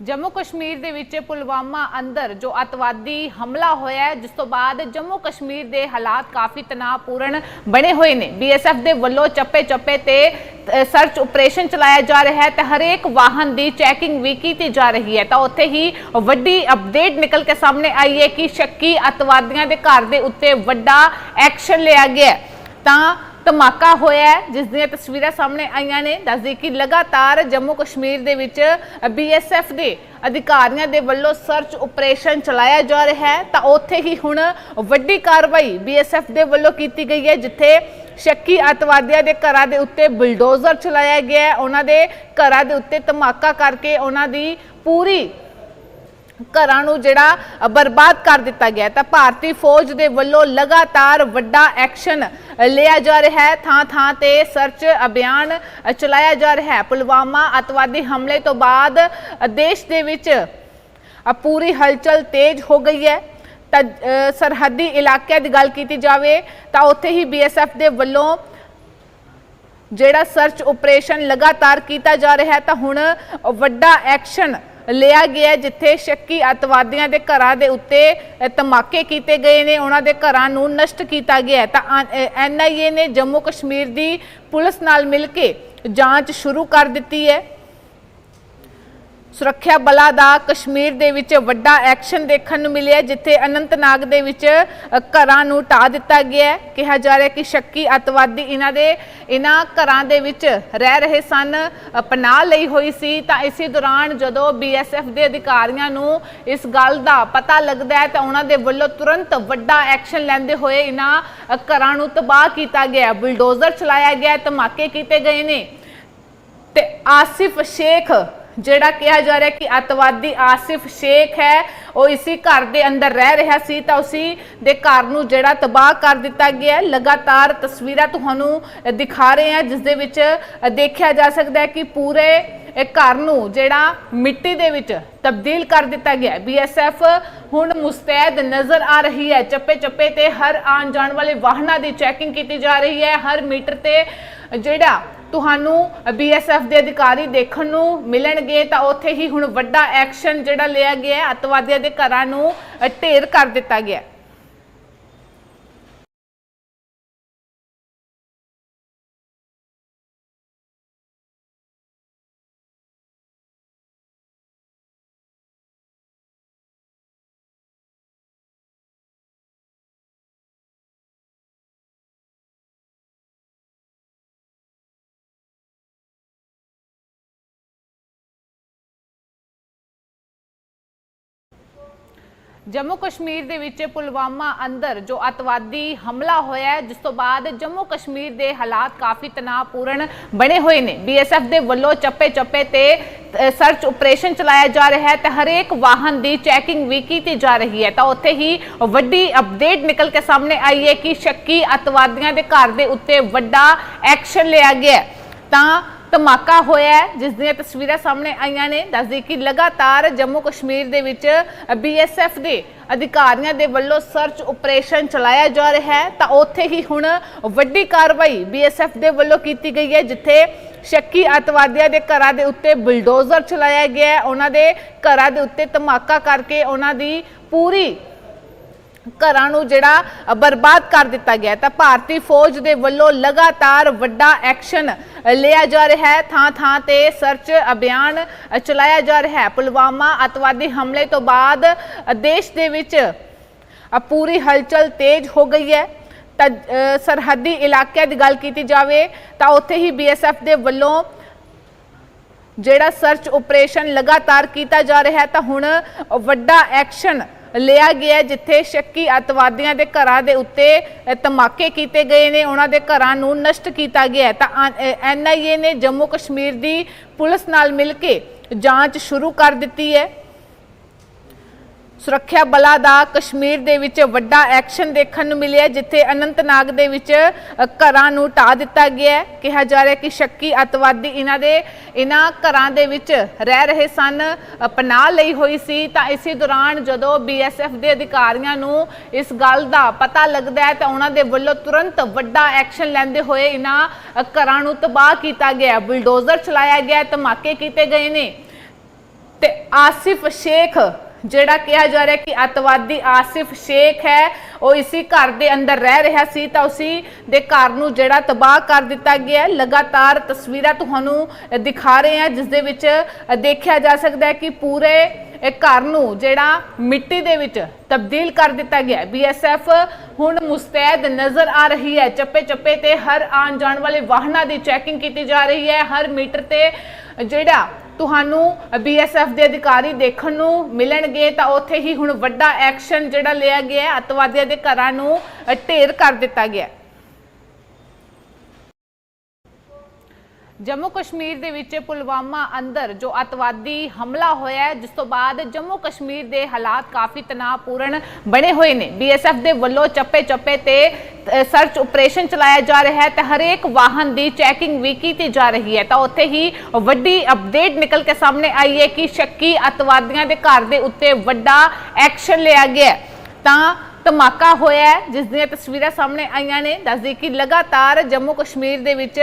ਜੰਮੂ ਕਸ਼ਮੀਰ ਦੇ ਵਿੱਚ ਪੁਲਵਾਮਾ ਅੰਦਰ ਜੋ ਅਤਵਾਦੀ ਹਮਲਾ ਹੋਇਆ ਹੈ, ਜਿਸ ਤੋਂ ਬਾਅਦ ਜੰਮੂ ਕਸ਼ਮੀਰ ਦੇ ਹਾਲਾਤ ਕਾਫੀ ਤਣਾਅਪੂਰਨ ਬਣੇ ਹੋਏ ਨੇ। ਬੀਐਸਐਫ ਦੇ ਵੱਲੋਂ ਚੱਪੇ ਚੱਪੇ ਤੇ ਸਰਚ ਆਪਰੇਸ਼ਨ ਚਲਾਇਆ ਜਾ ਰਿਹਾ ਹੈ ਤੇ ਹਰੇਕ ਵਾਹਨ ਦੀ ਚੈਕਿੰਗ ਵੀ ਕੀਤੀ ਜਾ ਰਹੀ ਹੈ। ਤਾਂ ਉੱਥੇ ਹੀ ਵੱਡੀ ਅਪਡੇਟ ਨਿਕਲ ਕੇ ਸਾਹਮਣੇ ਆਈ ਹੈ ਕਿ ਸ਼ੱਕੀ ਅਤਵਾਦੀਆਂ ਦੇ ਘਰ ਦੇ ਉੱਤੇ ਵੱਡਾ ਐਕਸ਼ਨ ਲਿਆ ਗਿਆ ਤਾਂ ਧਮਾਕਾ ਹੋਇਆ ਹੈ, ਜਿਸ ਦੀਆਂ ਤਸਵੀਰਾਂ ਸਾਹਮਣੇ ਆਈਆਂ ਨੇ। ਦੱਸਦੀ ਕਿ ਲਗਾਤਾਰ ਜੰਮੂ ਕਸ਼ਮੀਰ ਦੇ ਵਿੱਚ ਬੀਐਸਐਫ ਦੇ ਅਧਿਕਾਰੀਆਂ ਦੇ ਵੱਲੋਂ ਸਰਚ ਆਪਰੇਸ਼ਨ ਚਲਾਇਆ ਜਾ ਰਿਹਾ ਹੈ। ਤਾਂ ਉੱਥੇ ਹੀ ਹੁਣ ਵੱਡੀ ਕਾਰਵਾਈ ਬੀਐਸਐਫ ਦੇ ਵੱਲੋਂ ਕੀਤੀ ਗਈ ਹੈ ਜਿੱਥੇ ਸ਼ੱਕੀ ਅਤਵਾਦੀਆਂ ਦੇ ਘਰਾਂ ਦੇ ਉੱਤੇ ਬਲਡੋਜ਼ਰ ਚਲਾਇਆ ਗਿਆ ਹੈ। ਉਹਨਾਂ ਦੇ ਘਰਾਂ ਦੇ ਉੱਤੇ ਧਮਾਕਾ ਕਰਕੇ ਉਹਨਾਂ ਦੀ ਪੂਰੀ ਘਰਾਂ ਨੂੰ ਜਿਹੜਾ ਬਰਬਾਦ ਕਰ ਦਿੱਤਾ ਗਿਆ ਤਾਂ ਭਾਰਤੀ ਫੌਜ ਦੇ ਵੱਲੋਂ ਲਗਾਤਾਰ ਵੱਡਾ ਐਕਸ਼ਨ ਲਿਆ ਜਾ ਰਿਹਾ ਹੈ। ਥਾਂ ਥਾਂ ਤੇ ਸਰਚ ਅਭਿਆਨ ਚਲਾਇਆ ਜਾ ਰਿਹਾ ਹੈ। ਪੁਲਵਾਮਾ ਅਤਵਾਦੀ ਹਮਲੇ ਤੋਂ ਬਾਅਦ ਦੇਸ਼ ਦੇ ਵਿੱਚ ਪੂਰੀ ਹਲਚਲ ਤੇਜ਼ ਹੋ ਗਈ ਹੈ। ਤਾਂ ਸਰਹੱਦੀ ਇਲਾਕਿਆਂ ਦੀ ਗੱਲ ਕੀਤੀ ਜਾਵੇ, ਤਾਂ ਉੱਥੇ ਹੀ ਬੀਐਸਐਫ ਦੇ ਵੱਲੋਂ ਜਿਹੜਾ ਸਰਚ ਆਪਰੇਸ਼ਨ ਲਗਾਤਾਰ ਕੀਤਾ ਜਾ ਰਿਹਾ ਹੈ। ਤਾਂ ਹੁਣ ਵੱਡਾ ਐਕਸ਼ਨ ਲਿਆ ਗਿਆ ਜਿੱਥੇ ਸ਼ੱਕੀ ਅਤਵਾਦੀਆਂ ਦੇ ਘਰਾਂ ਦੇ ਉੱਤੇ ਧਮਾਕੇ ਕੀਤੇ ਗਏ ਨੇ, ਉਹਨਾਂ ਦੇ ਘਰਾਂ ਨੂੰ ਨਸ਼ਟ ਕੀਤਾ ਗਿਆ ਹੈ। ਤਾਂ ਐਨਆਈਏ ਨੇ ਜੰਮੂ ਕਸ਼ਮੀਰ ਦੀ ਪੁਲਿਸ ਨਾਲ ਮਿਲ ਕੇ ਜਾਂਚ ਸ਼ੁਰੂ ਕਰ ਦਿੱਤੀ ਹੈ। ਸੁਰੱਖਿਆ ਬਲਾਂ ਦਾ ਕਸ਼ਮੀਰ ਦੇ ਵਿੱਚ ਵੱਡਾ ਐਕਸ਼ਨ ਦੇਖਣ ਨੂੰ ਮਿਲਿਆ, ਜਿੱਥੇ ਅਨੰਤਨਾਗ ਦੇ ਵਿੱਚ ਘਰਾਂ ਨੂੰ ਢਾ ਦਿੱਤਾ ਗਿਆ ਹੈ। ਕਿਹਾ ਜਾ ਰਿਹਾ ਕਿ ਸ਼ੱਕੀ ਅਤਵਾਦੀ ਇਹਨਾਂ ਦੇ, ਇਹਨਾਂ ਘਰਾਂ ਦੇ ਵਿੱਚ ਰਹਿ ਰਹੇ ਸਨ ਪਨਾਹ ਲਈ ਹੋਈ ਸੀ। ਤਾਂ ਇਸੇ ਦੌਰਾਨ ਜਦੋਂ ਬੀਐਸਐਫ ਦੇ ਅਧਿਕਾਰੀਆਂ ਨੂੰ ਇਸ ਗੱਲ ਦਾ ਪਤਾ ਲੱਗਦਾ ਹੈ, ਤਾਂ ਉਹਨਾਂ ਦੇ ਵੱਲੋਂ ਤੁਰੰਤ ਵੱਡਾ ਐਕਸ਼ਨ ਲੈਂਦੇ ਹੋਏ ਇਹਨਾਂ ਘਰਾਂ ਨੂੰ ਤਬਾਹ ਕੀਤਾ ਗਿਆ। ਬੁਲਡੋਜ਼ਰ ਚਲਾਇਆ ਗਿਆ, ਧਮਾਕੇ ਕੀਤੇ ਗਏ ਨੇ। ਤੇ ਆਸਿਫ ਸ਼ੇਖ ਜਿਹੜਾ ਕਿਹਾ ਜਾ ਰਿਹਾ ਕਿ ਅਤਵਾਦੀ ਆਸਿਫ ਸ਼ੇਖ ਹੈ, ਉਹ ਇਸੇ ਘਰ ਦੇ ਅੰਦਰ ਰਹਿ ਰਿਹਾ ਸੀ ਤਾਂ ਉਸੇ ਦੇ ਘਰ ਨੂੰ ਜਿਹੜਾ ਤਬਾਹ ਕਰ ਦਿੱਤਾ ਗਿਆ ਲਗਾਤਾਰ ਤਸਵੀਰਾਂ ਤੁਹਾਨੂੰ ਦਿਖਾ ਰਹੇ ਹਾਂ, ਜਿਸ ਦੇ ਵਿੱਚ ਦੇਖਿਆ ਜਾ ਸਕਦਾ ਹੈ ਕਿ ਪੂਰੇ ਇਹ ਘਰ ਨੂੰ ਜਿਹੜਾ ਮਿੱਟੀ ਦੇ ਵਿੱਚ ਤਬਦੀਲ ਕਰ ਦਿੱਤਾ ਗਿਆ ਹੈ। ਬੀਐਸਐਫ ਹੁਣ ਮੁਸਤੈਦ ਨਜ਼ਰ ਆ ਰਹੀ ਹੈ। ਚੱਪੇ ਚੱਪੇ ਤੇ ਹਰ ਆਉਣ ਜਾਣ ਵਾਲੇ ਵਾਹਨਾਂ ਦੀ ਚੈਕਿੰਗ ਕੀਤੀ ਜਾ ਰਹੀ ਹੈ। ਹਰ ਮੀਟਰ ਤੇ ਜਿਹੜਾ ਤੁਹਾਨੂੰ ਬੀਐਸਐਫ ਦੇ ਅਧਿਕਾਰੀ ਦੇਖਣ ਨੂੰ ਮਿਲਣਗੇ ਤਾਂ ਉੱਥੇ ਹੀ ਹੁਣ ਵੱਡਾ ਐਕਸ਼ਨ ਜਿਹੜਾ ਲਿਆ ਗਿਆ ਹੈ, ਅਤਵਾਦੀਆਂ ਦੇ ਘਰਾਂ ਨੂੰ ਢੇਰ ਕਰ ਦਿੱਤਾ ਗਿਆ ਹੈ। ਜੰਮੂ ਕਸ਼ਮੀਰ ਦੇ ਵਿੱਚ ਪੁਲਵਾਮਾ ਅੰਦਰ ਜੋ ਅਤਵਾਦੀ ਹਮਲਾ ਹੋਇਆ ਹੈ, ਜਿਸ ਤੋਂ ਬਾਅਦ ਜੰਮੂ ਕਸ਼ਮੀਰ ਦੇ ਹਾਲਾਤ ਕਾਫੀ ਤਣਾਅਪੂਰਨ ਬਣੇ ਹੋਏ ਨੇ। ਬੀਐਸਐਫ ਦੇ ਵੱਲੋਂ ਚੱਪੇ ਚੱਪੇ ਤੇ ਸਰਚ ਆਪਰੇਸ਼ਨ ਚਲਾਇਆ ਜਾ ਰਿਹਾ ਹੈ ਤੇ ਹਰੇਕ ਵਾਹਨ ਦੀ ਚੈਕਿੰਗ ਵੀ ਕੀਤੀ ਜਾ ਰਹੀ ਹੈ। ਤਾਂ ਉੱਥੇ ਹੀ ਵੱਡੀ ਅਪਡੇਟ ਨਿਕਲ ਕੇ ਸਾਹਮਣੇ ਆਈ ਹੈ ਕਿ ਸ਼ੱਕੀ ਅਤਵਾਦੀਆਂ ਦੇ ਘਰ ਦੇ ਉੱਤੇ ਵੱਡਾ ਐਕਸ਼ਨ ਲਿਆ ਗਿਆ ਤਾਂ ਧਮਾਕਾ ਹੋਇਆ ਜਿਸ ਦੀਆਂ ਤਸਵੀਰਾਂ ਸਾਹਮਣੇ ਆਈਆਂ ਨੇ। ਦੱਸਦੀ ਕਿ ਲਗਾਤਾਰ ਜੰਮੂ ਕਸ਼ਮੀਰ ਦੇ ਵਿੱਚ ਬੀਐਸਐਫ ਦੇ ਅਧਿਕਾਰੀਆਂ ਦੇ ਵੱਲੋਂ ਸਰਚ ਆਪਰੇਸ਼ਨ ਚਲਾਇਆ ਜਾ ਰਿਹਾ ਹੈ। ਤਾਂ ਉੱਥੇ ਹੀ ਹੁਣ ਵੱਡੀ ਕਾਰਵਾਈ ਬੀਐਸਐਫ ਦੇ ਵੱਲੋਂ ਕੀਤੀ ਗਈ ਹੈ, ਜਿੱਥੇ ਸ਼ੱਕੀ ਅਤਵਾਦੀਆਂ ਦੇ ਘਰਾਂ ਦੇ ਉੱਤੇ ਬੁਲਡੋਜ਼ਰ ਚਲਾਇਆ ਗਿਆ ਹੈ। ਉਹਨਾਂ ਦੇ ਘਰਾਂ ਦੇ ਉੱਤੇ ਧਮਾਕਾ ਕਰਕੇ ਉਹਨਾਂ ਦੀ ਪੂਰੀ ਘਰਾਂ ਨੂੰ ਜਿਹੜਾ ਬਰਬਾਦ ਕਰ ਦਿੱਤਾ ਗਿਆ ਤਾਂ ਭਾਰਤੀ ਫੌਜ ਦੇ ਵੱਲੋਂ ਲਗਾਤਾਰ ਵੱਡਾ ਐਕਸ਼ਨ ਲਿਆ ਜਾ ਰਿਹਾ ਹੈ। ਥਾਂ ਥਾਂ ਤੇ ਸਰਚ ਅਭਿਆਨ ਚਲਾਇਆ ਜਾ ਰਿਹਾ ਹੈ। ਪੁਲਵਾਮਾ ਅਤਵਾਦੀ ਹਮਲੇ ਤੋਂ ਬਾਅਦ ਦੇਸ਼ ਦੇ ਵਿੱਚ ਪੂਰੀ ਹਲਚਲ ਤੇਜ਼ ਹੋ ਗਈ ਹੈ। ਤਾਂ ਸਰਹੱਦੀ ਇਲਾਕਿਆਂ ਦੀ ਗੱਲ ਕੀਤੀ ਜਾਵੇ, ਤਾਂ ਉੱਥੇ ਹੀ ਬੀਐਸਐਫ ਦੇ ਵੱਲੋਂ ਜਿਹੜਾ ਸਰਚ ਆਪਰੇਸ਼ਨ ਲਗਾਤਾਰ ਕੀਤਾ ਜਾ ਰਿਹਾ ਹੈ, ਤਾਂ ਹੁਣ ਵੱਡਾ ਐਕਸ਼ਨ ਲਿਆ ਗਿਆ ਜਿੱਥੇ ਸ਼ੱਕੀ ਅਤਵਾਦੀਆਂ ਦੇ ਘਰਾਂ ਦੇ ਉੱਤੇ ਧਮਾਕੇ ਕੀਤੇ ਗਏ ਨੇ, ਉਹਨਾਂ ਦੇ ਘਰਾਂ ਨੂੰ ਨਸ਼ਟ ਕੀਤਾ ਗਿਆ ਹੈ। ਤਾਂ ਐਨਆਈਏ ਨੇ ਜੰਮੂ ਕਸ਼ਮੀਰ ਦੀ ਪੁਲਿਸ ਨਾਲ ਮਿਲ ਕੇ ਜਾਂਚ ਸ਼ੁਰੂ ਕਰ ਦਿੱਤੀ ਹੈ। ਸੁਰੱਖਿਆ ਬਲਾਂ ਦਾ ਕਸ਼ਮੀਰ ਦੇ ਵਿੱਚ ਵੱਡਾ ਐਕਸ਼ਨ ਦੇਖਣ ਨੂੰ ਮਿਲਿਆ ਜਿੱਥੇ ਅਨੰਤਨਾਗ ਦੇ ਵਿੱਚ ਘਰਾਂ ਨੂੰ ਢਾ ਦਿੱਤਾ ਗਿਆ ਕਿਹਾ ਜਾ ਰਿਹਾ ਕਿ ਸ਼ੱਕੀ ਅਤਵਾਦੀ ਇਹਨਾਂ ਦੇ, ਇਹਨਾਂ ਘਰਾਂ ਦੇ ਵਿੱਚ ਰਹਿ ਰਹੇ ਸਨ ਪਨਾਹ ਲਈ ਹੋਈ ਸੀ। ਤਾਂ ਇਸੇ ਦੌਰਾਨ ਜਦੋਂ ਬੀਐਸਐਫ ਦੇ ਅਧਿਕਾਰੀਆਂ ਨੂੰ ਇਸ ਗੱਲ ਦਾ ਪਤਾ ਲੱਗਦਾ ਹੈ, ਤਾਂ ਉਹਨਾਂ ਦੇ ਵੱਲੋਂ ਤੁਰੰਤ ਵੱਡਾ ਐਕਸ਼ਨ ਲੈਂਦੇ ਹੋਏ ਇਹਨਾਂ ਘਰਾਂ ਨੂੰ ਤਬਾਹ ਕੀਤਾ ਗਿਆ ਬੁਲਡੋਜ਼ਰ ਚਲਾਇਆ ਗਿਆ ਧਮਾਕੇ ਕੀਤੇ ਗਏ ਨੇ। ਤੇ ਆਸਿਫ ਸ਼ੇਖ ਜਿਹੜਾ ਕਿਹਾ ਜਾ ਰਿਹਾ ਕਿ ਅਤਵਾਦੀ ਆਸਿਫ ਸ਼ੇਖ ਹੈ, ਉਹ ਇਸੇ ਘਰ ਦੇ ਅੰਦਰ ਰਹਿ ਰਿਹਾ ਸੀ ਤਾਂ ਉਸੇ ਦੇ ਘਰ ਨੂੰ ਜਿਹੜਾ ਤਬਾਹ ਕਰ ਦਿੱਤਾ ਗਿਆ ਹੈ। ਲਗਾਤਾਰ ਤਸਵੀਰਾਂ ਤੁਹਾਨੂੰ ਦਿਖਾ ਰਹੇ ਹਾਂ, ਜਿਸ ਦੇ ਵਿੱਚ ਦੇਖਿਆ ਜਾ ਸਕਦਾ ਹੈ ਕਿ ਪੂਰੇ ਇਹ ਘਰ ਨੂੰ ਜਿਹੜਾ ਮਿੱਟੀ ਦੇ ਵਿੱਚ ਤਬਦੀਲ ਕਰ ਦਿੱਤਾ ਗਿਆ ਬੀਐਸਐਫ ਹੁਣ ਮੁਸਤੈਦ ਨਜ਼ਰ ਆ ਰਹੀ ਹੈ। ਚੱਪੇ ਚੱਪੇ ਤੇ ਹਰ ਆਉਣ ਜਾਣ ਵਾਲੇ ਵਾਹਨਾਂ ਦੀ ਚੈਕਿੰਗ ਕੀਤੀ ਜਾ ਰਹੀ ਹੈ। ਹਰ ਮੀਟਰ ਤੇ ਜਿਹੜਾ ਤੁਹਾਨੂੰ ਬੀਐਸਐਫ ਦੇ ਅਧਿਕਾਰੀ ਦੇਖਣ ਨੂੰ ਮਿਲਣਗੇ ਤਾਂ ਉੱਥੇ ਹੀ ਹੁਣ ਵੱਡਾ ਐਕਸ਼ਨ ਜਿਹੜਾ ਲਿਆ ਗਿਆ ਹੈ, ਅਤਵਾਦੀਆਂ ਦੇ ਘਰਾਂ ਨੂੰ ਢੇਰ ਕਰ ਦਿੱਤਾ ਗਿਆ ਜੰਮੂ ਕਸ਼ਮੀਰ ਦੇ ਵਿੱਚ ਪੁਲਵਾਮਾ ਅੰਦਰ ਜੋ ਅਤਵਾਦੀ ਹਮਲਾ ਹੋਇਆ ਹੈ, ਜਿਸ ਤੋਂ ਬਾਅਦ ਜੰਮੂ ਕਸ਼ਮੀਰ ਦੇ ਹਾਲਾਤ ਕਾਫੀ ਤਣਾਅਪੂਰਨ ਬਣੇ ਹੋਏ ਨੇ। ਬੀਐਸਐਫ ਦੇ ਵੱਲੋਂ ਚੱਪੇ ਚੱਪੇ ਤੇ ਸਰਚ ਆਪਰੇਸ਼ਨ ਚਲਾਇਆ ਜਾ ਰਿਹਾ ਹੈ ਤੇ ਹਰੇਕ ਵਾਹਨ ਦੀ ਚੈਕਿੰਗ ਵੀ ਕੀਤੀ ਜਾ ਰਹੀ ਹੈ। ਤਾਂ ਉੱਥੇ ਹੀ ਵੱਡੀ ਅਪਡੇਟ ਨਿਕਲ ਕੇ ਸਾਹਮਣੇ ਆਈ ਹੈ ਕਿ ਸ਼ੱਕੀ ਅਤਵਾਦੀਆਂ ਦੇ ਘਰ ਦੇ ਉੱਤੇ ਵੱਡਾ ਐਕਸ਼ਨ ਲਿਆ ਗਿਆ ਤਾਂ ਧਮਾਕਾ ਹੋਇਆ ਹੈ, ਜਿਸ ਦੀਆਂ ਤਸਵੀਰਾਂ ਸਾਹਮਣੇ ਆਈਆਂ ਨੇ। ਦੱਸਦੀ ਕਿ ਲਗਾਤਾਰ ਜੰਮੂ ਕਸ਼ਮੀਰ ਦੇ ਵਿੱਚ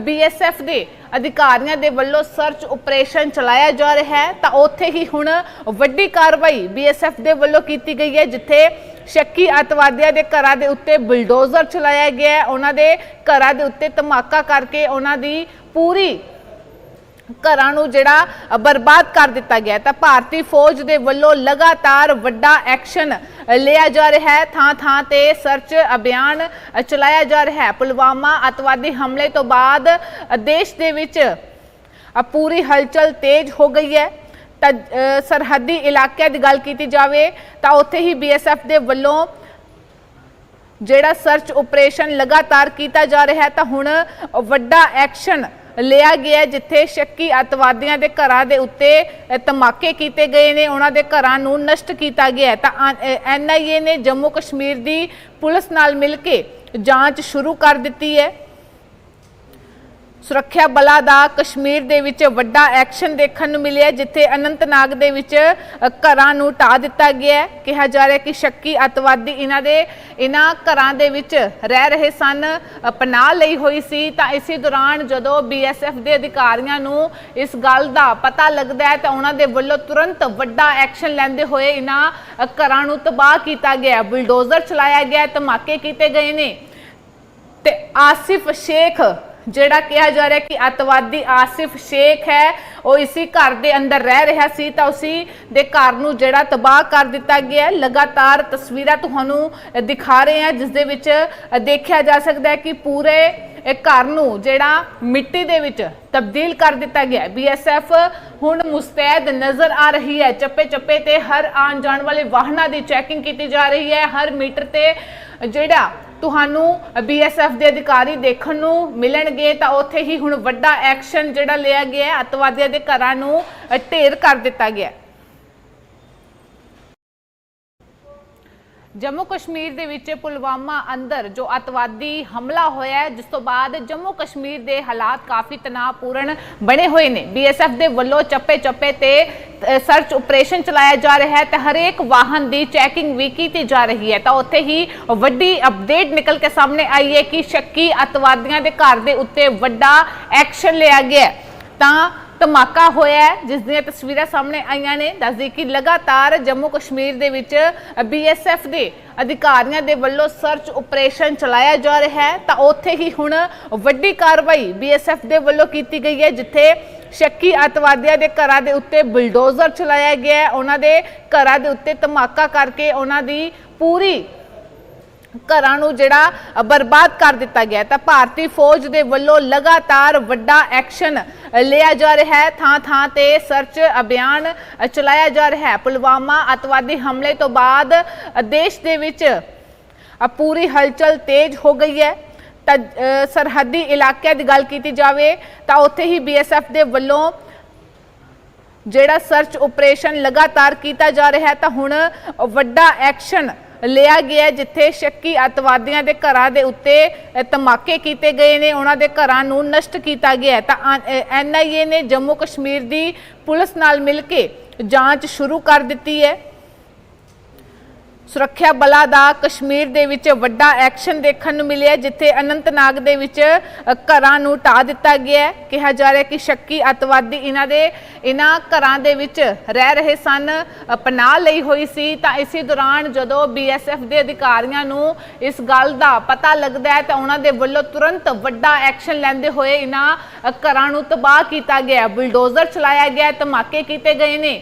ਬੀਐਸਐਫ ਦੇ ਅਧਿਕਾਰੀਆਂ ਦੇ ਵੱਲੋਂ ਸਰਚ ਆਪਰੇਸ਼ਨ ਚਲਾਇਆ ਜਾ ਰਿਹਾ ਹੈ। ਤਾਂ ਉੱਥੇ ਹੀ ਹੁਣ ਵੱਡੀ ਕਾਰਵਾਈ ਬੀਐਸਐਫ ਦੇ ਵੱਲੋਂ ਕੀਤੀ ਗਈ ਹੈ ਜਿੱਥੇ ਸ਼ੱਕੀ ਅਤਵਾਦੀਆਂ ਦੇ ਘਰਾਂ ਦੇ ਉੱਤੇ ਬਲਡੋਜ਼ਰ ਚਲਾਇਆ ਗਿਆ ਹੈ। ਉਹਨਾਂ ਦੇ ਘਰਾਂ ਦੇ ਉੱਤੇ ਧਮਾਕਾ ਕਰਕੇ ਉਹਨਾਂ ਦੀ ਪੂਰੀ ਘਰਾਂ ਨੂੰ ਜਿਹੜਾ ਬਰਬਾਦ ਕਰ ਦਿੱਤਾ ਗਿਆ ਤਾਂ ਭਾਰਤੀ ਫੌਜ ਦੇ ਵੱਲੋਂ ਲਗਾਤਾਰ ਵੱਡਾ ਐਕਸ਼ਨ ਲਿਆ ਜਾ ਰਿਹਾ ਹੈ। ਥਾਂ ਥਾਂ ਤੇ ਸਰਚ ਅਭਿਆਨ ਚਲਾਇਆ ਜਾ ਰਿਹਾ ਹੈ। ਪੁਲਵਾਮਾ ਅਤਵਾਦੀ ਹਮਲੇ ਤੋਂ ਬਾਅਦ ਦੇਸ਼ ਦੇ ਵਿੱਚ ਪੂਰੀ ਹਲਚਲ ਤੇਜ਼ ਹੋ ਗਈ ਹੈ। ਤਾਂ ਸਰਹੱਦੀ ਇਲਾਕਿਆਂ ਦੀ ਗੱਲ ਕੀਤੀ ਜਾਵੇ, ਤਾਂ ਉੱਥੇ ਹੀ ਬੀਐਸਐਫ ਦੇ ਵੱਲੋਂ ਜਿਹੜਾ ਸਰਚ ਆਪਰੇਸ਼ਨ ਲਗਾਤਾਰ ਕੀਤਾ ਜਾ ਰਿਹਾ ਹੈ। ਤਾਂ ਹੁਣ ਵੱਡਾ ਐਕਸ਼ਨ ਲਿਆ ਗਿਆ ਜਿੱਥੇ ਸ਼ੱਕੀ ਅਤਵਾਦੀਆਂ ਦੇ ਘਰਾਂ ਦੇ ਉੱਤੇ ਧਮਾਕੇ ਕੀਤੇ ਗਏ ਨੇ, ਉਹਨਾਂ ਦੇ ਘਰਾਂ ਨੂੰ ਨਸ਼ਟ ਕੀਤਾ ਗਿਆ ਹੈ। ਤਾਂ ਐਨਆਈਏ ਨੇ ਜੰਮੂ ਕਸ਼ਮੀਰ ਦੀ ਪੁਲਿਸ ਨਾਲ ਮਿਲ ਕੇ ਜਾਂਚ ਸ਼ੁਰੂ ਕਰ ਦਿੱਤੀ ਹੈ। ਸੁਰੱਖਿਆ ਬਲਾਂ ਦਾ ਕਸ਼ਮੀਰ ਦੇ ਵਿੱਚ ਵੱਡਾ ਐਕਸ਼ਨ ਦੇਖਣ ਨੂੰ ਮਿਲਿਆ, ਜਿੱਥੇ ਅਨੰਤਨਾਗ ਦੇ ਵਿੱਚ ਘਰਾਂ ਨੂੰ ਢਾ ਦਿੱਤਾ ਗਿਆ ਹੈ। ਕਿਹਾ ਜਾ ਰਿਹਾ ਕਿ ਸ਼ੱਕੀ ਅਤਵਾਦੀ ਇਹਨਾਂ ਦੇ, ਇਹਨਾਂ ਘਰਾਂ ਦੇ ਵਿੱਚ ਰਹਿ ਰਹੇ ਸਨ ਪਨਾਹ ਲਈ ਹੋਈ ਸੀ। ਤਾਂ ਇਸੇ ਦੌਰਾਨ ਜਦੋਂ ਬੀਐਸਐਫ ਦੇ ਅਧਿਕਾਰੀਆਂ ਨੂੰ ਇਸ ਗੱਲ ਦਾ ਪਤਾ ਲੱਗਦਾ ਹੈ, ਤਾਂ ਉਹਨਾਂ ਦੇ ਵੱਲੋਂ ਤੁਰੰਤ ਵੱਡਾ ਐਕਸ਼ਨ ਲੈਂਦੇ ਹੋਏ ਇਹਨਾਂ ਘਰਾਂ ਨੂੰ ਤਬਾਹ ਕੀਤਾ ਗਿਆ। ਬੁਲਡੋਜ਼ਰ ਚਲਾਇਆ ਗਿਆ, ਧਮਾਕੇ ਕੀਤੇ ਗਏ ਨੇ। ਤੇ ਆਸਿਫ ਸ਼ੇਖ ਜਿਹੜਾ ਕਿਹਾ ਜਾ ਰਿਹਾ ਕਿ ਅਤਵਾਦੀ ਆਸਿਫ ਸ਼ੇਖ ਹੈ, ਉਹ ਇਸੇ ਘਰ ਦੇ ਅੰਦਰ ਰਹਿ ਰਿਹਾ ਸੀ, ਤਾਂ ਉਸੇ ਦੇ ਘਰ ਨੂੰ ਜਿਹੜਾ ਤਬਾਹ ਕਰ ਦਿੱਤਾ ਗਿਆ ਲਗਾਤਾਰ ਤਸਵੀਰਾਂ ਤੁਹਾਨੂੰ ਦਿਖਾ ਰਹੇ ਹਾਂ, ਜਿਸ ਦੇ ਵਿੱਚ ਦੇਖਿਆ ਜਾ ਸਕਦਾ ਹੈ ਕਿ ਪੂਰੇ ਇਹ ਘਰ ਨੂੰ ਜਿਹੜਾ ਮਿੱਟੀ ਦੇ ਵਿੱਚ ਤਬਦੀਲ ਕਰ ਦਿੱਤਾ ਗਿਆ ਹੈ। ਬੀਐਸਐਫ ਹੁਣ ਮੁਸਤੈਦ ਨਜ਼ਰ ਆ ਰਹੀ ਹੈ। ਚੱਪੇ ਚੱਪੇ ਤੇ ਹਰ ਆਉਣ ਜਾਣ ਵਾਲੇ ਵਾਹਨਾਂ ਦੀ ਚੈਕਿੰਗ ਕੀਤੀ ਜਾ ਰਹੀ ਹੈ। ਹਰ ਮੀਟਰ ਤੇ ਜਿਹੜਾ ਤੁਹਾਨੂੰ ਬੀਐਸਐਫ ਦੇ ਅਧਿਕਾਰੀ ਦੇਖਣ ਨੂੰ ਮਿਲਣਗੇ ਤਾਂ ਉੱਥੇ ਹੀ ਹੁਣ ਵੱਡਾ ਐਕਸ਼ਨ ਜਿਹੜਾ ਲਿਆ ਗਿਆ ਹੈ, ਅਤਵਾਦੀਆਂ ਦੇ ਘਰਾਂ ਨੂੰ ਢੇਰ ਕਰ ਦਿੱਤਾ ਗਿਆ ਹੈ। ਜੰਮੂ ਕਸ਼ਮੀਰ ਦੇ ਵਿੱਚ ਪੁਲਵਾਮਾ ਅੰਦਰ ਜੋ ਅਤਵਾਦੀ ਹਮਲਾ ਹੋਇਆ ਹੈ, ਜਿਸ ਤੋਂ ਬਾਅਦ ਜੰਮੂ ਕਸ਼ਮੀਰ ਦੇ ਹਾਲਾਤ ਕਾਫੀ ਤਣਾਅਪੂਰਨ ਬਣੇ ਹੋਏ ਨੇ। ਬੀਐਸਐਫ ਦੇ ਵੱਲੋਂ ਚੱਪੇ ਚੱਪੇ ਤੇ ਸਰਚ ਆਪਰੇਸ਼ਨ ਚਲਾਇਆ ਜਾ ਰਿਹਾ ਹੈ ਤੇ ਹਰੇਕ ਵਾਹਨ ਦੀ ਚੈਕਿੰਗ ਵੀ ਕੀਤੀ ਜਾ ਰਹੀ ਹੈ। ਤਾਂ ਉੱਥੇ ਹੀ ਵੱਡੀ ਅਪਡੇਟ ਨਿਕਲ ਕੇ ਸਾਹਮਣੇ ਆਈ ਹੈ ਕਿ ਸ਼ੱਕੀ ਅਤਵਾਦੀਆਂ ਦੇ ਘਰ ਦੇ ਉੱਤੇ ਵੱਡਾ ਐਕਸ਼ਨ ਲਿਆ ਗਿਆ ਤਾਂ ਧਮਾਕਾ ਹੋਇਆ ਹੈ, ਜਿਸ ਦੀਆਂ ਤਸਵੀਰਾਂ ਸਾਹਮਣੇ ਆਈਆਂ ਨੇ। ਦੱਸਦੀ ਕਿ ਲਗਾਤਾਰ ਜੰਮੂ ਕਸ਼ਮੀਰ ਦੇ ਵਿੱਚ ਬੀਐਸਐਫ ਦੇ ਅਧਿਕਾਰੀਆਂ ਦੇ ਵੱਲੋਂ ਸਰਚ ਆਪਰੇਸ਼ਨ ਚਲਾਇਆ ਜਾ ਰਿਹਾ ਹੈ। ਤਾਂ ਉੱਥੇ ਹੀ ਹੁਣ ਵੱਡੀ ਕਾਰਵਾਈ ਬੀਐਸਐਫ ਦੇ ਵੱਲੋਂ ਕੀਤੀ ਗਈ ਹੈ ਜਿੱਥੇ ਸ਼ੱਕੀ ਅਤਵਾਦੀਆਂ ਦੇ ਘਰਾਂ ਦੇ ਉੱਤੇ ਬੁਲਡੋਜ਼ਰ ਚਲਾਇਆ ਗਿਆ ਹੈ। ਉਹਨਾਂ ਦੇ ਘਰਾਂ ਦੇ ਉੱਤੇ ਧਮਾਕਾ ਕਰਕੇ ਉਹਨਾਂ ਦੀ ਪੂਰੀ ਘਰਾਂ ਨੂੰ ਜਿਹੜਾ ਬਰਬਾਦ ਕਰ ਦਿੱਤਾ ਗਿਆ ਤਾਂ ਭਾਰਤੀ ਫੌਜ ਦੇ ਵੱਲੋਂ ਲਗਾਤਾਰ ਵੱਡਾ ਐਕਸ਼ਨ ਲਿਆ ਜਾ ਰਿਹਾ ਹੈ। ਥਾਂ ਥਾਂ ਤੇ ਸਰਚ ਅਭਿਆਨ ਚਲਾਇਆ ਜਾ ਰਿਹਾ ਹੈ। ਪੁਲਵਾਮਾ ਅਤਵਾਦੀ ਹਮਲੇ ਤੋਂ ਬਾਅਦ ਦੇਸ਼ ਦੇ ਵਿੱਚ ਪੂਰੀ ਹਲਚਲ ਤੇਜ਼ ਹੋ ਗਈ ਹੈ। ਤਾਂ ਸਰਹੱਦੀ ਇਲਾਕਿਆਂ ਦੀ ਗੱਲ ਕੀਤੀ ਜਾਵੇ ਤਾਂ ਉੱਥੇ ਹੀ ਬੀਐਸਐਫ ਦੇ ਵੱਲੋਂ ਜਿਹੜਾ ਸਰਚ ਆਪਰੇਸ਼ਨ ਲਗਾਤਾਰ ਕੀਤਾ ਜਾ ਰਿਹਾ ਹੈ ਤਾਂ ਹੁਣ ਵੱਡਾ ਐਕਸ਼ਨ ਲਿਆ ਗਿਆ ਜਿੱਥੇ ਸ਼ੱਕੀ ਅਤਵਾਦੀਆਂ ਦੇ ਘਰਾਂ ਦੇ ਉੱਤੇ ਧਮਾਕੇ ਕੀਤੇ ਗਏ ਨੇ, ਉਹਨਾਂ ਦੇ ਘਰਾਂ ਨੂੰ ਨਸ਼ਟ ਕੀਤਾ ਗਿਆ ਹੈ। ਤਾਂ ਐਨਆਈਏ ਨੇ ਜੰਮੂ ਕਸ਼ਮੀਰ ਦੀ ਪੁਲਿਸ ਨਾਲ ਮਿਲ ਕੇ ਜਾਂਚ ਸ਼ੁਰੂ ਕਰ ਦਿੱਤੀ ਹੈ। ਸੁਰੱਖਿਆ ਬਲਾਂ ਦਾ ਕਸ਼ਮੀਰ ਦੇ ਵਿੱਚ ਵੱਡਾ ਐਕਸ਼ਨ ਦੇਖਣ ਨੂੰ ਮਿਲਿਆ ਜਿੱਥੇ ਅਨੰਤਨਾਗ ਦੇ ਵਿੱਚ ਘਰਾਂ ਨੂੰ ਢਾ ਦਿੱਤਾ ਗਿਆ ਹੈ। ਕਿਹਾ ਜਾ ਰਿਹਾ ਕਿ ਸ਼ੱਕੀ ਅਤਵਾਦੀ ਇਹਨਾਂ ਦੇ, ਇਹਨਾਂ ਘਰਾਂ ਦੇ ਵਿੱਚ ਰਹਿ ਰਹੇ ਸਨ ਪਨਾਹ ਲਈ ਹੋਈ ਸੀ। ਤਾਂ ਇਸੇ ਦੌਰਾਨ ਜਦੋਂ ਬੀਐਸਐਫ ਦੇ ਅਧਿਕਾਰੀਆਂ ਨੂੰ ਇਸ ਗੱਲ ਦਾ ਪਤਾ ਲੱਗਦਾ ਹੈ, ਤਾਂ ਉਹਨਾਂ ਦੇ ਵੱਲੋਂ ਤੁਰੰਤ ਵੱਡਾ ਐਕਸ਼ਨ ਲੈਂਦੇ ਹੋਏ ਇਹਨਾਂ ਘਰਾਂ ਨੂੰ ਤਬਾਹ ਕੀਤਾ ਗਿਆ ਬੁਲਡੋਜ਼ਰ ਚਲਾਇਆ ਗਿਆ ਧਮਾਕੇ ਕੀਤੇ ਗਏ ਨੇ।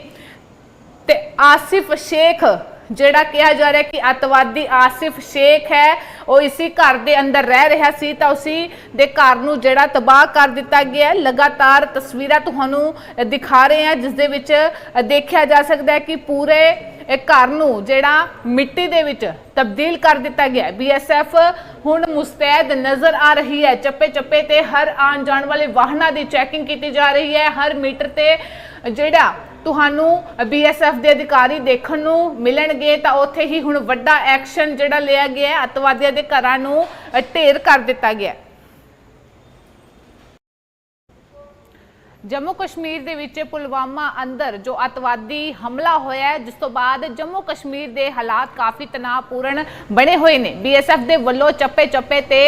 ਤੇ ਆਸਿਫ ਸ਼ੇਖ ਜਿਹੜਾ ਕਿਹਾ ਜਾ ਰਿਹਾ ਕਿ ਅਤਵਾਦੀ ਆਸਿਫ ਸ਼ੇਖ ਹੈ, ਉਹ ਇਸੇ ਘਰ ਦੇ ਅੰਦਰ ਰਹਿ ਰਿਹਾ ਸੀ ਤਾਂ ਉਸੇ ਦੇ ਘਰ ਨੂੰ ਜਿਹੜਾ ਤਬਾਹ ਕਰ ਦਿੱਤਾ ਗਿਆ ਹੈ। ਲਗਾਤਾਰ ਤਸਵੀਰਾਂ ਤੁਹਾਨੂੰ ਦਿਖਾ ਰਹੇ ਹਾਂ, ਜਿਸ ਦੇ ਵਿੱਚ ਦੇਖਿਆ ਜਾ ਸਕਦਾ ਹੈ ਕਿ ਪੂਰੇ ਇਹ ਘਰ ਨੂੰ ਜਿਹੜਾ ਮਿੱਟੀ ਦੇ ਵਿੱਚ ਤਬਦੀਲ ਕਰ ਦਿੱਤਾ ਗਿਆ ਬੀਐਸਐਫ ਹੁਣ ਮੁਸਤੈਦ ਨਜ਼ਰ ਆ ਰਹੀ ਹੈ। ਚੱਪੇ ਚੱਪੇ ਤੇ ਹਰ ਆਉਣ ਜਾਣ ਵਾਲੇ ਵਾਹਨਾਂ ਦੀ ਚੈਕਿੰਗ ਕੀਤੀ ਜਾ ਰਹੀ ਹੈ। ਹਰ ਮੀਟਰ ਤੇ ਜਿਹੜਾ ਤੁਹਾਨੂੰ ਬੀਐਸਐਫ ਦੇ ਅਧਿਕਾਰੀ ਦੇਖਣ ਨੂੰ ਮਿਲਣਗੇ ਤਾਂ ਉੱਥੇ ਹੀ ਹੁਣ ਵੱਡਾ ਐਕਸ਼ਨ ਜਿਹੜਾ ਲਿਆ ਗਿਆ ਹੈ, ਅਤਵਾਦੀਆਂ ਦੇ ਘਰਾਂ ਨੂੰ ਢੇਰ ਕਰ ਦਿੱਤਾ ਗਿਆ ਜੰਮੂ ਕਸ਼ਮੀਰ ਦੇ ਵਿੱਚ ਪੁਲਵਾਮਾ ਅੰਦਰ ਜੋ ਅਤਵਾਦੀ ਹਮਲਾ ਹੋਇਆ ਹੈ, ਜਿਸ ਤੋਂ ਬਾਅਦ ਜੰਮੂ ਕਸ਼ਮੀਰ ਦੇ ਹਾਲਾਤ ਕਾਫੀ ਤਣਾਅਪੂਰਨ ਬਣੇ ਹੋਏ ਨੇ। ਬੀਐਸਐਫ ਦੇ ਵੱਲੋਂ ਚੱਪੇ ਚੱਪੇ ਤੇ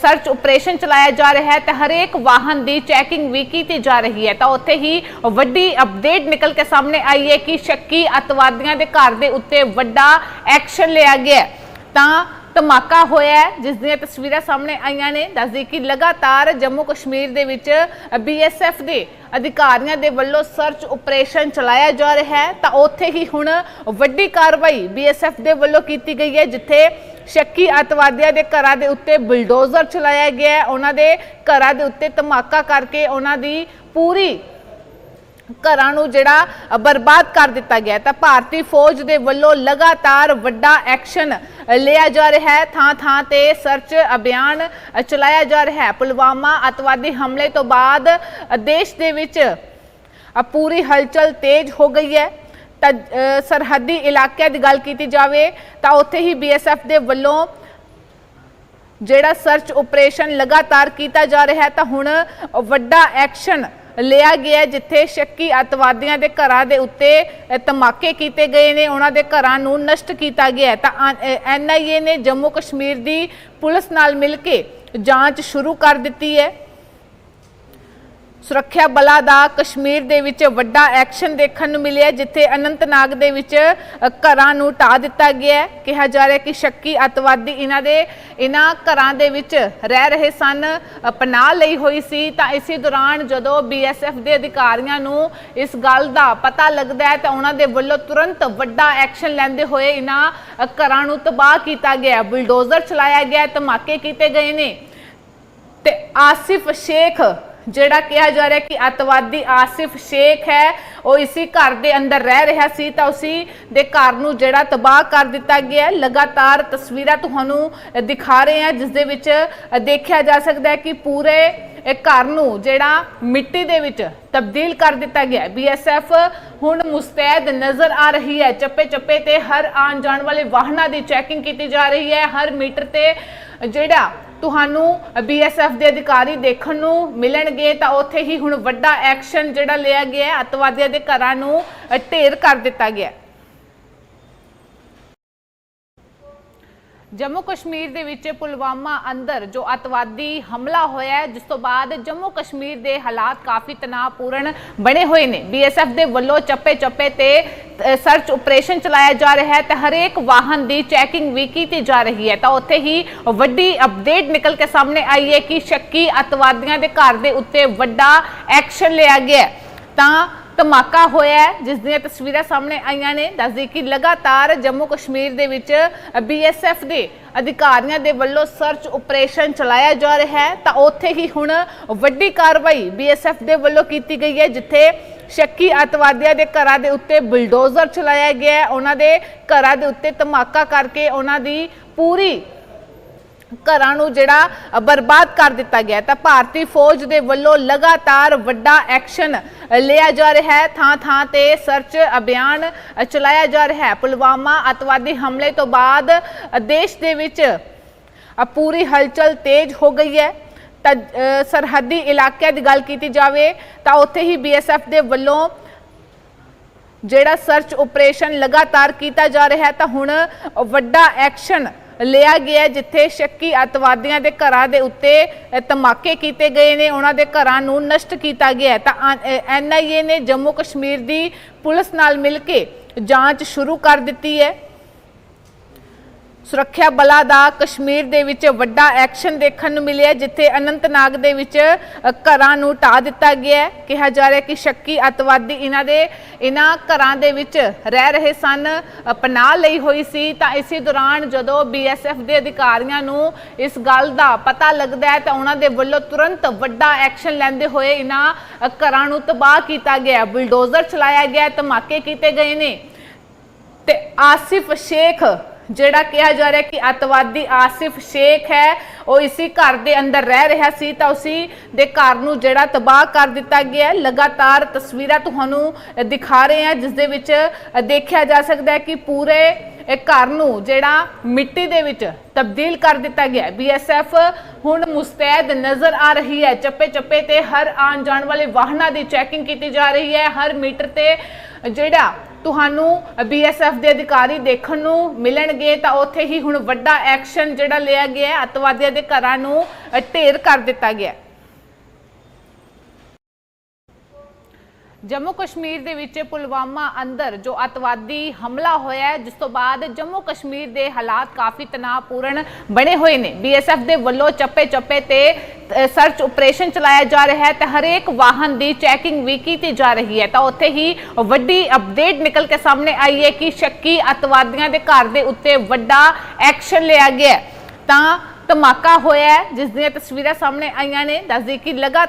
ਸਰਚ ਆਪਰੇਸ਼ਨ ਚਲਾਇਆ ਜਾ ਰਿਹਾ ਹੈ ਤੇ ਹਰੇਕ ਵਾਹਨ ਦੀ ਚੈਕਿੰਗ ਵੀ ਕੀਤੀ ਜਾ ਰਹੀ ਹੈ। ਤਾਂ ਉੱਥੇ ਹੀ ਵੱਡੀ ਅਪਡੇਟ ਨਿਕਲ ਕੇ ਸਾਹਮਣੇ ਆਈ ਹੈ ਕਿ ਸ਼ੱਕੀ ਅਤਵਾਦੀਆਂ ਦੇ ਘਰ ਦੇ ਉੱਤੇ ਵੱਡਾ ਐਕਸ਼ਨ ਲਿਆ ਗਿਆ ਤਾਂ ਧਮਾਕਾ ਹੋਇਆ ਹੈ, ਜਿਸ ਦੀਆਂ ਤਸਵੀਰਾਂ ਸਾਹਮਣੇ ਆਈਆਂ ਨੇ। ਦੱਸਦੀ ਕਿ ਲਗਾਤਾਰ ਜੰਮੂ ਕਸ਼ਮੀਰ ਦੇ ਵਿੱਚ ਬੀਐਸਐਫ ਦੇ ਅਧਿਕਾਰੀਆਂ ਦੇ ਵੱਲੋਂ ਸਰਚ ਆਪਰੇਸ਼ਨ ਚਲਾਇਆ ਜਾ ਰਿਹਾ ਹੈ। ਤਾਂ ਉੱਥੇ ਹੀ ਹੁਣ ਵੱਡੀ ਕਾਰਵਾਈ ਬੀਐਸਐਫ ਦੇ ਵੱਲੋਂ ਕੀਤੀ ਗਈ ਹੈ ਜਿੱਥੇ ਸ਼ੱਕੀ ਅਤਵਾਦੀਆਂ ਦੇ ਘਰਾਂ ਦੇ ਉੱਤੇ ਬੁਲਡੋਜ਼ਰ ਚਲਾਇਆ ਗਿਆ ਹੈ। ਉਹਨਾਂ ਦੇ ਘਰਾਂ ਦੇ ਉੱਤੇ ਧਮਾਕਾ ਕਰਕੇ ਉਹਨਾਂ ਦੀ ਪੂਰੀ ਘਰਾਂ ਨੂੰ ਜਿਹੜਾ ਬਰਬਾਦ ਕਰ ਦਿੱਤਾ ਗਿਆ ਤਾਂ ਭਾਰਤੀ ਫੌਜ ਦੇ ਵੱਲੋਂ ਲਗਾਤਾਰ ਵੱਡਾ ਐਕਸ਼ਨ ਲਿਆ ਜਾ ਰਿਹਾ ਹੈ। ਥਾਂ ਥਾਂ ਤੇ ਸਰਚ ਅਭਿਆਨ ਚਲਾਇਆ ਜਾ ਰਿਹਾ ਹੈ। ਪੁਲਵਾਮਾ ਅਤਵਾਦੀ ਹਮਲੇ ਤੋਂ ਬਾਅਦ ਦੇਸ਼ ਦੇ ਵਿੱਚ ਪੂਰੀ ਹਲਚਲ ਤੇਜ਼ ਹੋ ਗਈ ਹੈ। ਤਾਂ ਸਰਹੱਦੀ ਇਲਾਕਿਆਂ ਦੀ ਗੱਲ ਕੀਤੀ ਜਾਵੇ, ਤਾਂ ਉੱਥੇ ਹੀ ਬੀਐਸਐਫ ਦੇ ਵੱਲੋਂ ਜਿਹੜਾ ਸਰਚ ਆਪਰੇਸ਼ਨ ਲਗਾਤਾਰ ਕੀਤਾ ਜਾ ਰਿਹਾ ਹੈ, ਤਾਂ ਹੁਣ ਵੱਡਾ ਐਕਸ਼ਨ ਲਿਆ ਗਿਆ ਜਿੱਥੇ ਸ਼ੱਕੀ ਅਤਵਾਦੀਆਂ ਦੇ ਘਰਾਂ ਦੇ ਉੱਤੇ ਧਮਾਕੇ ਕੀਤੇ ਗਏ ਨੇ, ਉਹਨਾਂ ਦੇ ਘਰਾਂ ਨੂੰ ਨਸ਼ਟ ਕੀਤਾ ਗਿਆ ਹੈ। ਤਾਂ ਐਨਆਈਏ ਨੇ ਜੰਮੂ ਕਸ਼ਮੀਰ ਦੀ ਪੁਲਿਸ ਨਾਲ ਮਿਲ ਕੇ ਜਾਂਚ ਸ਼ੁਰੂ ਕਰ ਦਿੱਤੀ ਹੈ। ਸੁਰੱਖਿਆ ਬਲਾਂ ਦਾ ਕਸ਼ਮੀਰ ਦੇ ਵਿੱਚ ਵੱਡਾ ਐਕਸ਼ਨ ਦੇਖਣ ਨੂੰ ਮਿਲਿਆ, ਜਿੱਥੇ ਅਨੰਤਨਾਗ ਦੇ ਵਿੱਚ ਘਰਾਂ ਨੂੰ ਢਾ ਦਿੱਤਾ ਗਿਆ ਹੈ। ਕਿਹਾ ਜਾ ਰਿਹਾ ਕਿ ਸ਼ੱਕੀ ਅਤਵਾਦੀ ਇਹਨਾਂ ਦੇ, ਇਹਨਾਂ ਘਰਾਂ ਦੇ ਵਿੱਚ ਰਹਿ ਰਹੇ ਸਨ ਪਨਾਹ ਲਈ ਹੋਈ ਸੀ। ਤਾਂ ਇਸੇ ਦੌਰਾਨ ਜਦੋਂ ਬੀਐਸਐਫ ਦੇ ਅਧਿਕਾਰੀਆਂ ਨੂੰ ਇਸ ਗੱਲ ਦਾ ਪਤਾ ਲੱਗਦਾ ਹੈ, ਤਾਂ ਉਹਨਾਂ ਦੇ ਵੱਲੋਂ ਤੁਰੰਤ ਵੱਡਾ ਐਕਸ਼ਨ ਲੈਂਦੇ ਹੋਏ ਇਹਨਾਂ ਘਰਾਂ ਨੂੰ ਤਬਾਹ ਕੀਤਾ ਗਿਆ ਬੁਲਡੋਜ਼ਰ ਚਲਾਇਆ ਗਿਆ ਧਮਾਕੇ ਕੀਤੇ ਗਏ ਨੇ। ਤੇ ਆਸਿਫ ਸ਼ੇਖ ਜਿਹੜਾ ਕਿਹਾ ਜਾ ਰਿਹਾ ਕਿ ਅਤਵਾਦੀ ਆਸਿਫ ਸ਼ੇਖ ਹੈ, ਉਹ ਇਸੇ ਘਰ ਦੇ ਅੰਦਰ ਰਹਿ ਰਿਹਾ ਸੀ ਤਾਂ ਉਸੇ ਦੇ ਘਰ ਨੂੰ ਜਿਹੜਾ ਤਬਾਹ ਕਰ ਦਿੱਤਾ ਗਿਆ ਹੈ। ਲਗਾਤਾਰ ਤਸਵੀਰਾਂ ਤੁਹਾਨੂੰ ਦਿਖਾ ਰਹੇ ਹਾਂ, ਜਿਸ ਦੇ ਵਿੱਚ ਦੇਖਿਆ ਜਾ ਸਕਦਾ ਹੈ ਕਿ ਪੂਰੇ ਇਹ ਘਰ ਨੂੰ ਜਿਹੜਾ ਮਿੱਟੀ ਦੇ ਵਿੱਚ ਤਬਦੀਲ ਕਰ ਦਿੱਤਾ ਗਿਆ ਬੀਐਸਐਫ ਹੁਣ ਮੁਸਤੈਦ ਨਜ਼ਰ ਆ ਰਹੀ ਹੈ। ਚੱਪੇ ਚੱਪੇ ਤੇ ਹਰ ਆਉਣ ਜਾਣ ਵਾਲੇ ਵਾਹਨਾਂ ਦੀ ਚੈਕਿੰਗ ਕੀਤੀ ਜਾ ਰਹੀ ਹੈ। ਹਰ ਮੀਟਰ ਤੇ ਜਿਹੜਾ ਤੁਹਾਨੂੰ ਬੀਐਸਐਫ ਦੇ ਅਧਿਕਾਰੀ ਦੇਖਣ ਨੂੰ ਮਿਲਣਗੇ ਤਾਂ ਉੱਥੇ ਹੀ ਹੁਣ ਵੱਡਾ ਐਕਸ਼ਨ ਜਿਹੜਾ ਲਿਆ ਗਿਆ ਹੈ, ਅਤਵਾਦੀਆਂ ਦੇ ਘਰਾਂ ਨੂੰ ਢੇਰ ਕਰ ਦਿੱਤਾ ਗਿਆ ਜੰਮੂ ਕਸ਼ਮੀਰ ਦੇ ਵਿੱਚ ਪੁਲਵਾਮਾ ਅੰਦਰ ਜੋ ਅਤਵਾਦੀ ਹਮਲਾ ਹੋਇਆ ਹੈ, ਜਿਸ ਤੋਂ ਬਾਅਦ ਜੰਮੂ ਕਸ਼ਮੀਰ ਦੇ ਹਾਲਾਤ ਕਾਫੀ ਤਣਾਅਪੂਰਨ ਬਣੇ ਹੋਏ ਨੇ। ਬੀਐਸਐਫ ਦੇ ਵੱਲੋਂ ਚੱਪੇ ਚੱਪੇ ਤੇ ਸਰਚ ਆਪਰੇਸ਼ਨ ਚਲਾਇਆ ਜਾ ਰਿਹਾ ਹੈ ਤੇ ਹਰੇਕ ਵਾਹਨ ਦੀ ਚੈਕਿੰਗ ਵੀ ਕੀਤੀ ਜਾ ਰਹੀ ਹੈ। ਤਾਂ ਉੱਥੇ ਹੀ ਵੱਡੀ ਅਪਡੇਟ ਨਿਕਲ ਕੇ ਸਾਹਮਣੇ ਆਈ ਹੈ ਕਿ ਸ਼ੱਕੀ ਅਤਵਾਦੀਆਂ ਦੇ ਘਰ ਦੇ ਉੱਤੇ ਵੱਡਾ ਐਕਸ਼ਨ ਲਿਆ ਗਿਆ ਤਾਂ ਧਮਾਕਾ ਹੋਇਆ ਹੈ, ਜਿਸ ਦੀਆਂ ਤਸਵੀਰਾਂ ਸਾਹਮਣੇ ਆਈਆਂ ਨੇ। ਦੱਸਦੀ ਕਿ ਲਗਾਤਾਰ ਜੰਮੂ ਕਸ਼ਮੀਰ ਦੇ ਵਿੱਚ ਬੀਐਸਐਫ ਦੇ ਅਧਿਕਾਰੀਆਂ ਦੇ ਵੱਲੋਂ ਸਰਚ ਆਪਰੇਸ਼ਨ ਚਲਾਇਆ ਜਾ ਰਿਹਾ ਹੈ। ਤਾਂ ਉੱਥੇ ਹੀ ਹੁਣ ਵੱਡੀ ਕਾਰਵਾਈ ਬੀਐਸਐਫ ਦੇ ਵੱਲੋਂ ਕੀਤੀ ਗਈ ਹੈ ਜਿੱਥੇ ਸ਼ੱਕੀ ਅਤਵਾਦੀਆਂ ਦੇ ਘਰਾਂ ਦੇ ਉੱਤੇ ਬੁਲਡੋਜ਼ਰ ਚਲਾਇਆ ਗਿਆ ਹੈ। ਉਹਨਾਂ ਦੇ ਘਰਾਂ ਦੇ ਉੱਤੇ ਧਮਾਕਾ ਕਰਕੇ ਉਹਨਾਂ ਦੀ ਪੂਰੀ ਘਰਾਂ ਨੂੰ ਜਿਹੜਾ ਬਰਬਾਦ ਕਰ ਦਿੱਤਾ ਗਿਆ ਤਾਂ ਭਾਰਤੀ ਫੌਜ ਦੇ ਵੱਲੋਂ ਲਗਾਤਾਰ ਵੱਡਾ ਐਕਸ਼ਨ ਲਿਆ ਜਾ ਰਿਹਾ ਹੈ। ਥਾਂ ਥਾਂ ਤੇ ਸਰਚ ਅਭਿਆਨ ਚਲਾਇਆ ਜਾ ਰਿਹਾ ਹੈ। ਪੁਲਵਾਮਾ ਅਤਵਾਦੀ ਹਮਲੇ ਤੋਂ ਬਾਅਦ ਦੇਸ਼ ਦੇ ਵਿੱਚ ਪੂਰੀ ਹਲਚਲ ਤੇਜ਼ ਹੋ ਗਈ ਹੈ। ਤਾਂ ਸਰਹੱਦੀ ਇਲਾਕਿਆਂ ਦੀ ਗੱਲ ਕੀਤੀ ਜਾਵੇ, ਤਾਂ ਉੱਥੇ ਹੀ ਬੀਐਸਐਫ ਦੇ ਵੱਲੋਂ ਜਿਹੜਾ ਸਰਚ ਆਪਰੇਸ਼ਨ ਲਗਾਤਾਰ ਕੀਤਾ ਜਾ ਰਿਹਾ ਹੈ, ਤਾਂ ਹੁਣ ਵੱਡਾ ਐਕਸ਼ਨ ਲਿਆ ਗਿਆ ਜਿੱਥੇ ਸ਼ੱਕੀ ਅਤਵਾਦੀਆਂ ਦੇ ਘਰਾਂ ਦੇ ਉੱਤੇ ਧਮਾਕੇ ਕੀਤੇ ਗਏ ਨੇ, ਉਹਨਾਂ ਦੇ ਘਰਾਂ ਨੂੰ ਨਸ਼ਟ ਕੀਤਾ ਗਿਆ ਹੈ। ਤਾਂ ਐਨਆਈਏ ਨੇ ਜੰਮੂ ਕਸ਼ਮੀਰ ਦੀ ਪੁਲਿਸ ਨਾਲ ਮਿਲ ਕੇ ਜਾਂਚ ਸ਼ੁਰੂ ਕਰ ਦਿੱਤੀ ਹੈ। ਸੁਰੱਖਿਆ ਬਲਾਂ ਦਾ ਕਸ਼ਮੀਰ ਦੇ ਵਿੱਚ ਵੱਡਾ ਐਕਸ਼ਨ ਦੇਖਣ ਨੂੰ ਮਿਲਿਆ, ਜਿੱਥੇ ਅਨੰਤਨਾਗ ਦੇ ਵਿੱਚ ਘਰਾਂ ਨੂੰ ਢਾ ਦਿੱਤਾ ਗਿਆ ਕਿਹਾ ਜਾ ਰਿਹਾ ਕਿ ਸ਼ੱਕੀ ਅਤਵਾਦੀ ਇਹਨਾਂ ਦੇ, ਇਹਨਾਂ ਘਰਾਂ ਦੇ ਵਿੱਚ ਰਹਿ ਰਹੇ ਸਨ ਪਨਾਹ ਲਈ ਹੋਈ ਸੀ। ਤਾਂ ਇਸੇ ਦੌਰਾਨ ਜਦੋਂ ਬੀਐਸਐਫ ਦੇ ਅਧਿਕਾਰੀਆਂ ਨੂੰ ਇਸ ਗੱਲ ਦਾ ਪਤਾ ਲੱਗਦਾ ਹੈ, ਤਾਂ ਉਹਨਾਂ ਦੇ ਵੱਲੋਂ ਤੁਰੰਤ ਵੱਡਾ ਐਕਸ਼ਨ ਲੈਂਦੇ ਹੋਏ ਇਹਨਾਂ ਘਰਾਂ ਨੂੰ ਤਬਾਹ ਕੀਤਾ ਗਿਆ ਬੁਲਡੋਜ਼ਰ ਚਲਾਇਆ ਗਿਆ ਧਮਾਕੇ ਕੀਤੇ ਗਏ ਨੇ। ਤੇ ਆਸਿਫ ਸ਼ੇਖ ਜਿਹੜਾ ਕਿਹਾ ਜਾ ਰਿਹਾ ਕਿ ਅਤਵਾਦੀ ਆਸਿਫ ਸ਼ੇਖ ਹੈ, ਉਹ ਇਸੇ ਘਰ ਦੇ ਅੰਦਰ ਰਹਿ ਰਿਹਾ ਸੀ, ਤਾਂ ਉਸੇ ਦੇ ਘਰ ਨੂੰ ਜਿਹੜਾ ਤਬਾਹ ਕਰ ਦਿੱਤਾ ਗਿਆ ਹੈ। ਲਗਾਤਾਰ ਤਸਵੀਰਾਂ ਤੁਹਾਨੂੰ ਦਿਖਾ ਰਹੇ ਹਾਂ, ਜਿਸ ਦੇ ਵਿੱਚ ਦੇਖਿਆ ਜਾ ਸਕਦਾ ਹੈ ਕਿ ਪੂਰੇ ਇਹ ਘਰ ਨੂੰ ਜਿਹੜਾ ਮਿੱਟੀ ਦੇ ਵਿੱਚ ਤਬਦੀਲ ਕਰ ਦਿੱਤਾ ਗਿਆ ਹੈ। ਬੀਐਸਐਫ ਹੁਣ ਮੁਸਤੈਦ ਨਜ਼ਰ ਆ ਰਹੀ ਹੈ। ਚੱਪੇ ਚੱਪੇ ਤੇ ਹਰ ਆਉਣ ਜਾਣ ਵਾਲੇ ਵਾਹਨਾਂ ਦੀ ਚੈਕਿੰਗ ਕੀਤੀ ਜਾ ਰਹੀ ਹੈ। ਹਰ ਮੀਟਰ ਤੇ ਜਿਹੜਾ ਤੁਹਾਨੂੰ ਬੀਐਸਐਫ ਦੇ ਅਧਿਕਾਰੀ ਦੇਖਣ ਨੂੰ ਮਿਲਣਗੇ, ਤਾਂ ਉੱਥੇ ਹੀ ਹੁਣ ਵੱਡਾ ਐਕਸ਼ਨ ਜਿਹੜਾ ਲਿਆ ਗਿਆ ਹੈ, ਅਤਵਾਦੀਆਂ ਦੇ ਘਰਾਂ ਨੂੰ ਢੇਰ ਕਰ ਦਿੱਤਾ ਗਿਆ ਹੈ। ਜੰਮੂ ਕਸ਼ਮੀਰ ਦੇ ਵਿੱਚ ਪੁਲਵਾਮਾ ਅੰਦਰ ਜੋ ਅਤਵਾਦੀ ਹਮਲਾ ਹੋਇਆ ਹੈ, ਜਿਸ ਤੋਂ ਬਾਅਦ ਜੰਮੂ ਕਸ਼ਮੀਰ ਦੇ ਹਾਲਾਤ ਕਾਫੀ ਤਣਾਅਪੂਰਨ ਬਣੇ ਹੋਏ ਨੇ। ਬੀਐਸਐਫ ਦੇ ਵੱਲੋਂ ਚੱਪੇ ਚੱਪੇ ਤੇ ਸਰਚ ਆਪਰੇਸ਼ਨ ਚਲਾਇਆ ਜਾ ਰਿਹਾ ਹੈ ਤੇ ਹਰੇਕ ਵਾਹਨ ਦੀ ਚੈਕਿੰਗ ਵੀ ਕੀਤੀ ਜਾ ਰਹੀ ਹੈ। ਤਾਂ ਉੱਥੇ ਹੀ ਵੱਡੀ ਅਪਡੇਟ ਨਿਕਲ ਕੇ ਸਾਹਮਣੇ ਆਈ ਹੈ ਕਿ ਸ਼ੱਕੀ ਅਤਵਾਦੀਆਂ ਦੇ ਘਰ ਦੇ ਉੱਤੇ ਵੱਡਾ ਐਕਸ਼ਨ ਲਿਆ ਗਿਆ ਤਾਂ ਧਮਾਕਾ ਹੋਇਆ ਜਿਸ ਦੀਆਂ ਤਸਵੀਰਾਂ ਸਾਹਮਣੇ ਆਈਆਂ ਨੇ। ਦੱਸਦੀ ਕਿ ਲਗਾਤਾਰ